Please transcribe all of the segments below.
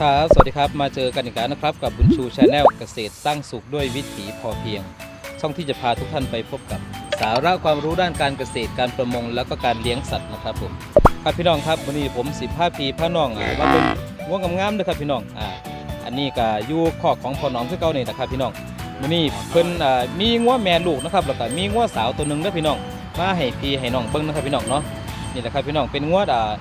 ครับ สวัสดีครับ มาเจอกันอีกแล้วนะครับ กับบุญชูชาแนลเกษตรสร้างสุขด้วยวิถีพอเพียง ช่องที่จะพาทุกท่านไปพบกับ สาระความรู้ด้านการเกษตรการประมง แล้วก็การเลี้ยงสัตว์นะครับผมครับพี่น้องครับวันนี้ผมสิบห้าปีพ่อน้องอ่าว่าเป็นง่วงงามๆเลยครับพี่น้องอ่าอันนี้ก็อยู่คอกของพ่อน้องคือเก่านี่นะครับพี่น้องวันนี้เพิ่นอ่ามีงัวแม่ลูกนะครับแล้วก็มีงัวสาวตัวหนึ่งเด้อพี่น้องมาให้พี่ให้น้องเบิ่งนะครับพี่น้องเนาะนี่แหละครับพี่น้องเป็นงัวอ่า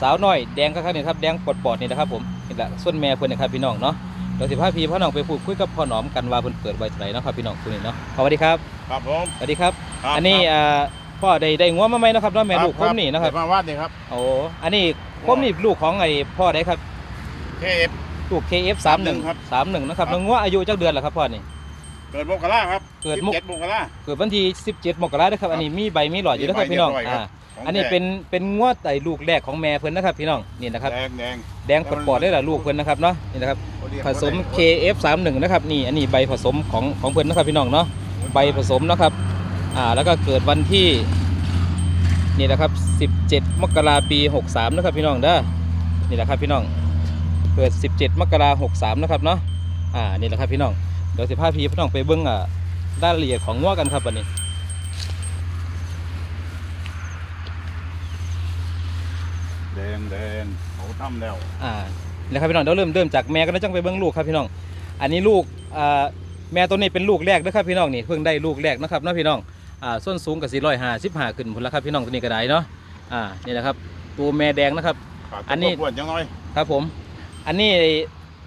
สาวน้อยแดงครับนี่ครับแดงปอดๆนี่นะครับผม นี่แหละส่วนแม่เพิ่นนะครับพี่น้องเนาะเดี๋ยวสิพาพี่พ่อน้องไปพูดคุยกับพ่อหนอมกันว่าเพิ่นเปิดไว้เท่าไหร่เนาะครับพี่น้องตัวนี้เนาะสวัสดีครับครับผมสวัสดีครับ ครับอันนี้อ่าพ่อได้ได้งัวมาไหมเนาะครับเนาะแม่ลูกคมนี่นะครับเดี๋ยวมาวาดนี่ครับ โอ้อันนี้คมนี่ลูกของไอ้พ่อได้ครับ เคเอฟ ลูก KF31 ครับ31นะครับแล้วงัวอายุจักเดือนแล้วครับพ่อนี่ เกิดมกราครับเกิดมก เจ็ดมกรา เกิดวันที่17มกราคมนะครับ อันนี้มีใบมีหลอดอยู่นะครับพี่น้องมีใบเรียบร้อยครับ อ่าข องอันนี้แท้เป็นเป็นงัวไต่ลูกแรกของแม่เพิ่นนะครับพี่น้องนี่นะครับ แดงแดงแดงปอดๆได้ล่ะลูกเพิ่นนะครับเนาะนี่นะครับเขาเรียกผสม KF31 นะครับนี่อันนี้ใบผสมของของเพื่อนนะครับพี่น้องเนาะใบผสมนะครับอ่าแล้วก็เกิดวันที่นี่นะครับ 17 มกราปี 63 นะครับพี่น้องเด้อนี่แหละครับพี่น้องเกิด 17 มกรา63 นะครับเนาะอ่านี่แหละครับพี่น้องเดี๋ยวสิพาพี่พี่น้องไปเบิ้งอ่าด้านละเอียดของงัวกันครับวันนี้ แดงแดงเขาทำแล้วอ่านี่แหละครับพี่น้องเดี๋ยวเริ่มเริ่มจากแม่กันแล้วจังไปเบิ้งลูกครับพี่น้อง อันนี้ลูกอ่าแม่ตัวนี้เป็นลูกแรกนะครับพี่น้องนี่เพิ่งได้ลูกแรกนะครับเนาะพี่น้องอ่าส้นสูงกับสี่ร้อยห้าสิบห้าขึ้นผลแล้วครับพี่น้องตัวนี้ก็ได้เนาะอ่านี่แหละครับตัวแม่แดงนะครับขาดอันนี้ตัวอ้วนยังน้อยครับผม อันนี้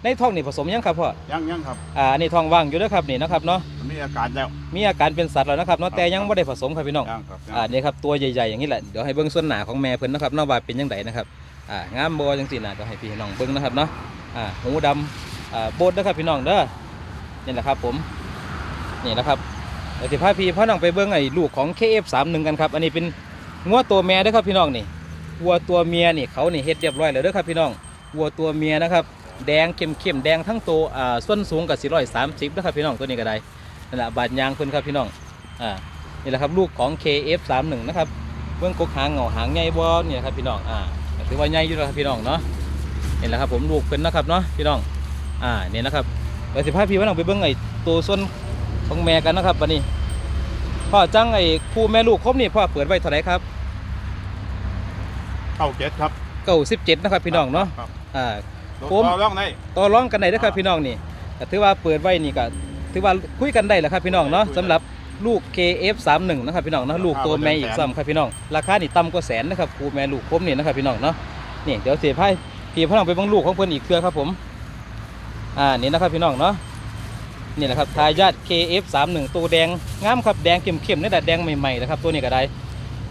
ในท้องนี่ผสมยังครับพ่อยังยังครับอ่าอันนี้ท้องว่างอยู่นะครับนี่นะครับเนาะมีอาการแล้วมีอาการเป็นสัตว์แล้วนะครับเนาะแต่ยังไม่ได้ผสมครับพี่น้องยังครับยังอ่านี่ครับตัวใหญ่ๆอย่างนี้แหละเดี๋ยวให้เบิ้งส่วนหนาของแม่เพิ่นนะครับเนาะว่าเป็นยังไงนะครับอ่างามบอจังสินะเดี๋ยวให้พี่น้องเบิ้งนะครับเนาะอ่าหูดำอ่าโบดนะครับพี่น้องเด้อนี่แหละครับผมนี่นะครับเดี๋ยวสิพาพี่พ่อน้องไปเบิ้งไอ้ลูกของ KF31 กันครับอันนี้เป็นงัวตัวแม่เด้อครับพี่น้องนี่วัวตัวเมียนี่เขานี่เฮ็ดเรียบร้อยแล้วเด้อครับพี่น้องวัวตัวเมียนะครับ แดงเข้มๆแดงทั้งตัวอ่าส้นสูงกับ430นะครับพี่น้องตัวนี้ก็ได้นั่นแหละบาดยางเพิ่นครับพี่น้องอ่านี่แหละครับลูกของ KF31 นะครับเบื้องกกหางเหงาหางใหญ่บ่เนี่ยครับพี่น้องอ่าก็ถือว่าใหญ่อยู่แล้วครับพี่น้องเนาะนี่แหละครับผมลูกเป็นนะครับเนาะพี่น้องอ่านี่นะครับเดี๋ยวสิพาพี่ว่าน้องไปเบิ่งไอ้ตัวส่วนของแม่กันนะครับวันนี้พ่อจังไอ้คู่แม่ลูกครบนี่พ่อเปิดไว้เท่าไหร่ครับเข้าเจ็ดครับเก้าสิบเจ็ดนะครับพี่น้องเนาะครับอ่าตัว ผมต่อร่องได้ต่อร้องกันได้เด้อครับพี่น้องนี่ก็ถือว่าเปิดไว้นี่ก็ถือว่าคุยกันได้แหละครับพี่น้องเนาะสำหรับลูก KF31 นะครับพี่น้องเนาะลูกตัวแม่อีกซ้ำครับพี่น้อง ราคานี่ต่ำกว่าแสนนะครับครูแม่ลูกคมนี่นะครับพี่น้องเนาะนี่เดี๋ยวเสียให้พี่พ่อน้องไปเบังลูกของเพิ่นอีกเครือครับผมอ่านี่นะครับพี่น้องเนาะนี่แหละครับทายาท KF31 ตัวแดงงามครับแดงเข้มๆนี่แหละแดงใหม่ๆนะครับตัวนี้ก็ได้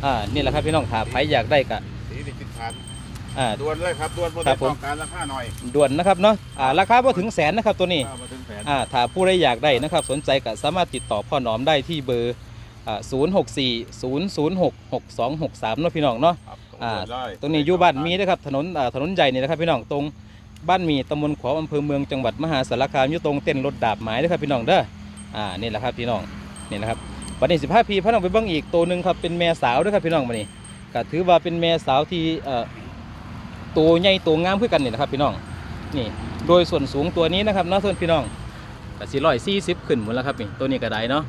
อ่านี่แหละครับพี่น้องถ้าใครอยากได้ก็สีดิจิทัล อ่า ด่วนเลยครับด่วนโปรครัได้บผมต้องการราคาหน่อยด่วนนะครับเนาะอ่าราคาพอถึงแสนนะครับตัวนี้ เข้ามาถึงแสนอ่าถ้าผู้ใดอยากได้นะครับ สนใจก็สามารถติดต่อพ่อหนอมได้ที่เบอร์อ่า064 006 6263เนาะพี่น้องเนาะ ครับอ่า ด่วนเลยตรงนี้อยู่บ้านมีนะครับถนนอ่าถนนใหญ่นี่นะครับพี่น้องตรงบ้านมีตำบลขวาวอำเภอเมืองจังหวัดมหาสารคามอยู่ตรงเต้นรถดาบหมายนะครับพี่น้องเด้ออ่านี่แหละครับพี่น้องนี่นะครับวันนี้15พีพ่อน้องไปเบิ่งอีกตัวหนึ่งครับเป็นแม่สาวเด้วยครับพี่น้องวันนี้ก็ถือว่าเป็นแม่สาวที่เอ่อ ตัวใหญ่ตัวงามขึ้นกันนี่นะครับพี่น้องนี่โดยส่วนสูงตัวนี้นะครับเนาะส่วนพี่น้องก็สี่ร้อยสี่สิบขึ้นหมดแล้วครับนี่ตัวนี้ก็ได้เนาะ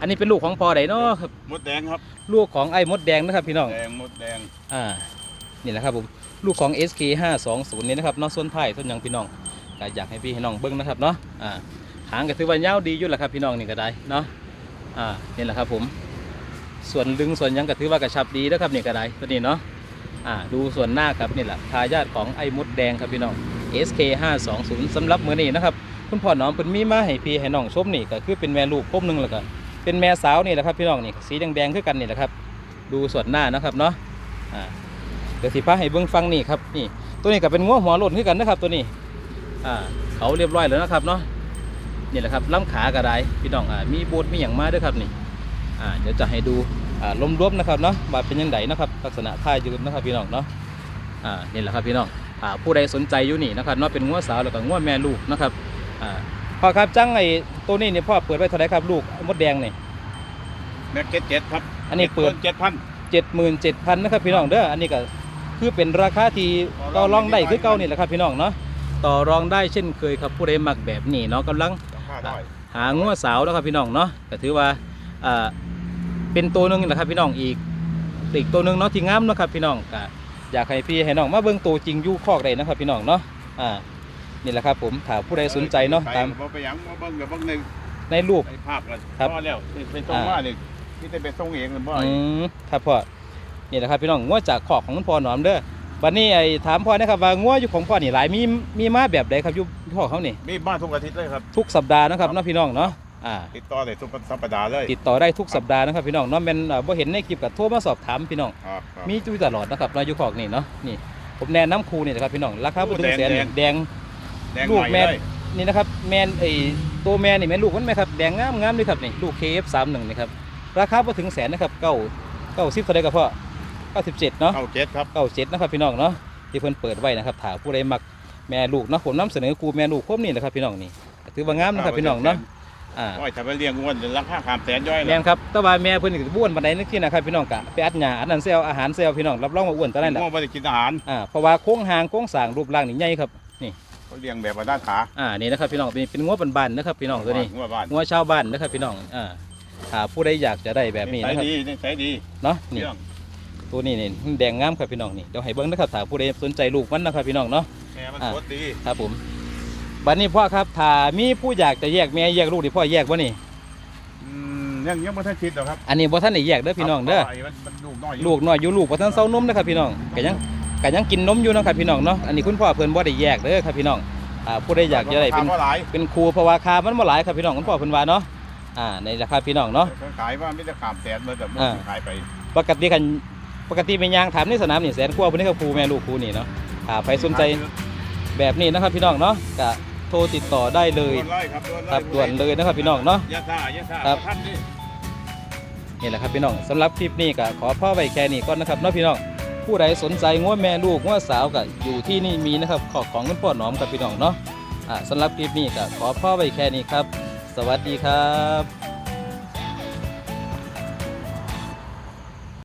อันนี้เป็นลูกของพ่อใดเนาะครับมดแดงครับลูกของไอ้มดแดงนะครับพี่น้องแดงมดแดงอ่านี่แหละครับผมลูกของ SK 520นี่นะครับเน้องส่วนไทยส่วนหยังพี่น้องก็อยากให้พี่ให้น้องเบิ้งนะครับเนาะอ่าหางก็ถือว่ายาวดีอยู่แหละครับพี่น้องนี่ก็ได้เนาะอ่านี่แหละครับผมส่วนลึงส่วนหยังก็ถือว่ากระชับดีนะครับนี่ก็ได้ตัวนี้เนาะอ่า ดูส่วนหน้าครับนี่แหละทายาทของไอ้มดแดงครับพี่น้อง SK 520สำหรับมือนี้นะครับคุณพ่อน้องเพิ่นมีมาให้พี่ให้น้องชมนี่ก็คือเป็นแม่ลูกพมหนึ่งแล้วก็เป็นแม่สาวนี่แหละครับพี่น้องนี่สีแดงๆคือกันนี่แหละครับ ดูส่วนหน้านะครับเนาะอ่าเดี๋ยวสิพาให้เบิ่งฟังนี่ครับนี่ตัวนี้ก็เป็นงัวหัวโล้นคือกันนะครับตัวนี้อ่าเขาเรียบร้อยแล้วนะครับเนาะนี่แหละครับล้ำขากระไดพี่น้องอ่ามีโบดมีอย่างมาด้วยครับนี่ อ่าเดี๋ยวจะให้ดูอ่าลมรวมๆนะครับเนาะว่าเป็นยังไงนะครับ ลักษณะท่ายืนนะครับพี่น้องเนาะอ่านี่แหละครับพี่น้องอ่าผู้ใดสนใจอยู่นี่นะครับเนาะเป็นงัวสาวแล้วก็งัวแม่ลูกนะครับอ่าพ่อครับจังไอ้ตัวนี้เนี่ยพ่อเปิดไว้เท่าไหรครับลูกมดแดงนี่แม็กเก็ตเจ็ดครับอันนี้เปิดเจ็ดพันเจ็ดหมื่นเจ็ดพันนะครับพี่น้องเด้ออันนี้ก็คือเป็นราคาที่ต่ต่ออรรอองงได้ได้นิคืดอหน่อยเก่านี่แหละครับพี่น้องเนาะต่อรองได้เช่นเคยครับผู้ใดมักแบบนี้เนาะกำลังราคาได้หางัวสาวแล้วครับพี่น้องเนาะก็ถือว่าอ่า เป็นตัวหนึงนะครับพี่น้องอีกอีกตัวหนึงเนาะที่งามเนาะครับพี่น้องก็อยากให้พี่ให้น้องมาเบิ่งตัวจริงอยู่คอกได้นะครับพี่น้องเนาะอ่านี่แหละครับผมถ้าผู้ใดสนใจเนาะตามไปไปหยังมาเบิ่งกับเบิ่งหนึ่งในรูปในภาพกันครับพอแล้วนี่เป็นตรงว่านี่ที่ได้ไปส่งเองหรือบ่อืมครับพ่อนี่แหละครับพี่น้องงัวจากขอกของคุณพ่อหนอมเด้อวันนี้ไอ้ถามพ่อนะครับว่างัวอยู่ของพ่อนี่หลายมีมีมาแบบใดครับอยู่พ่อเขานี่มีบ้านทุกอาทิตย์เลยครับทุกสัปดาห์นะครับเนาะพี่น้องเนาะ อ่าติดต่อได้ทุกสัปดาห์เลยติดต่อได้ทุกสัปดาห์นะครับพี่น้องเนาะแม่นเอ่อบ่เห็นในคลิปก็โทรมาสอบถามพี่น้อง ครับครับ มีอยู่ตลอดนะครับเนาะอยู่ขอกนี่เนาะนี่ผมแนะน้ำครูนี่นะครับพี่น้องราคาบ่ถึงแสนแดงแดง แดงลูกใหม่แม่นเลยนี่นะครับแม่นไอ้ตัวแม่นี่แม่นลูกมันไหมครับแดงงามงามเลยครับนี่ลูก KF31 นี่ครับราคาบ่ถึงแสนนะครับเก้าเก้าสิบเท่าไดก็พอ97เนาะเข้าเจ็ดครับ เก้าเจ็ดนะครับพี่น้องเนาะที่เพิ่นเปิดไว้นะครับถ้าผู้ใดมักแม่ลูกเนาะผมนำเสนอครูแม่ลูกครบนี่แหละครับพี่น้องนี่ก็ถือว่างามนะครับพี่น้องเนาะ อ่าว่าจะไปเลี้ยงงวนราคาขามแสนย่อยแม่นครับแต่ว่าแม่เพิ่นก็บ้วนปานใดนึกที่นะครับพี่น้องกะไปอัดหญ้าอันนั้นเซลอาหารเซลพี่น้องรับรองว่าอ้วนตอนนั้นแหละงวไม่ได้กินอาหารอ่าเพราะว่าโครงหางโครงสร้างรูปร่างนี่ใหญ่ครับเขาเลี้ยงแบบว่าด้านขาอ่านี่นะครับพี่น้องเป็นเป็นงัวบานๆนะครับพี่น้องตัวนี้งวบ้านงัวชาวบ้านนะครับพี่น้องอ่าถ้าผู้ใดอยากจะได้แบบนี้ใช้นะครับดีนี่ใช้ดีเนาะนี่เรื่องตัวนี้นี่แดงงามครับพี่น้องนี่เดี๋ยวให้เบิ่งนะครับถ้าผู้ใดสนใจลูกมันนะครับพี่น้องเนาะแม่มันอ่าสดดีครับผม บัดนี้พ่อครับถ้ามีผู้อยากจะแยกแม่แยกลูกดิพ่อแยกบ่นี่ อืมยังยังไม่ทันคิดหรอกครับอันนี้บ่ท่านได้แยกเด้อพี่น้องเด้อพราะว่ามันมันลูกน้อยอยู่ลูกน้อยอยู่ลูกบ่ทันเซานมนะครับพี่น้องก็ยังก็ยังกินนมอยู่เนาะครับพี่น้องเนาะอันนี้คุณพ่อเพิ่นบ่ได้แยกเด้อครับพี่น้องอ่าผู้ใดอยากจะได้เป็น ราคาหลายเป็นครูเพราะว่าค่ามันบ่หลายครับพี่น้องคุณพ่อเพิ่นว่าเนาะอ่าในราคาพี่น้องเนาะเขาขายว่าไม่ได้ขามแสนเลยแต่มันอ่า ขายไปปกติกันปกติเป็นยางถามในสนามนี่แสนกว่าพุ่นนี่ครับครูแม่ลูกครูนี่เนาะถ้าใครสนใจแบบนี้นะครับพี่น้องเนาะก็ โทรติดต่อได้เลยด่วนเลยครับด่วนเลยครับด่วนเลยนะครับพี่น้องเนาะอยาซ่าอยาซ่าครับท่านนี่นี่แหละครับพี่น้องสำหรับคลิปนี้ก็ขอพ่อไว้แค่นี้ก่อนนะครับเนาะพี่น้องผู้ใดสนใจง้วแม่ลูกง้วสาวก็อยู่ที่นี่มีนะครับขอของคุณพ่อหนอมกับพี่น้องเนาะอ่าสำหรับคลิปนี้ก็ขอพ่อไว้แค่นี้ครับ สวัสดีครับ